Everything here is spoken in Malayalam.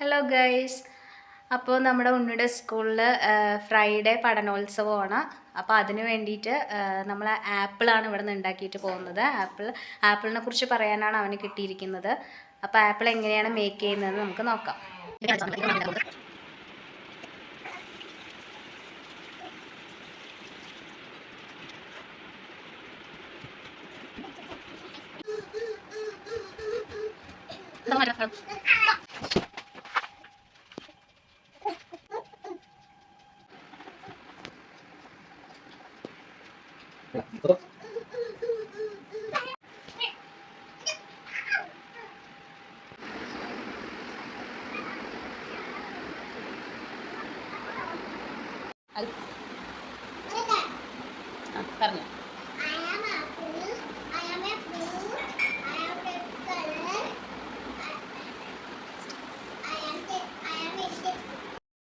ഹലോ ഗൈസ് അപ്പോൾ നമ്മുടെ ഉണ്ണിയുടെ സ്കൂളിൽ ഫ്രൈഡേ പഠനോത്സവമാണ്. അപ്പോൾ അതിന് വേണ്ടിയിട്ട് നമ്മൾ ആപ്പിളാണ് ഇവിടെ നിന്ന് ഉണ്ടാക്കിയിട്ട് പോകുന്നത്. ആപ്പിൾ ആപ്പിളിനെ കുറിച്ച് പറയാനാണ് അവന് കിട്ടിയിരിക്കുന്നത്. അപ്പോൾ ആപ്പിൾ എങ്ങനെയാണ് മേക്ക് ചെയ്യുന്നത് നമുക്ക് നോക്കാം. പറഞ്ഞു.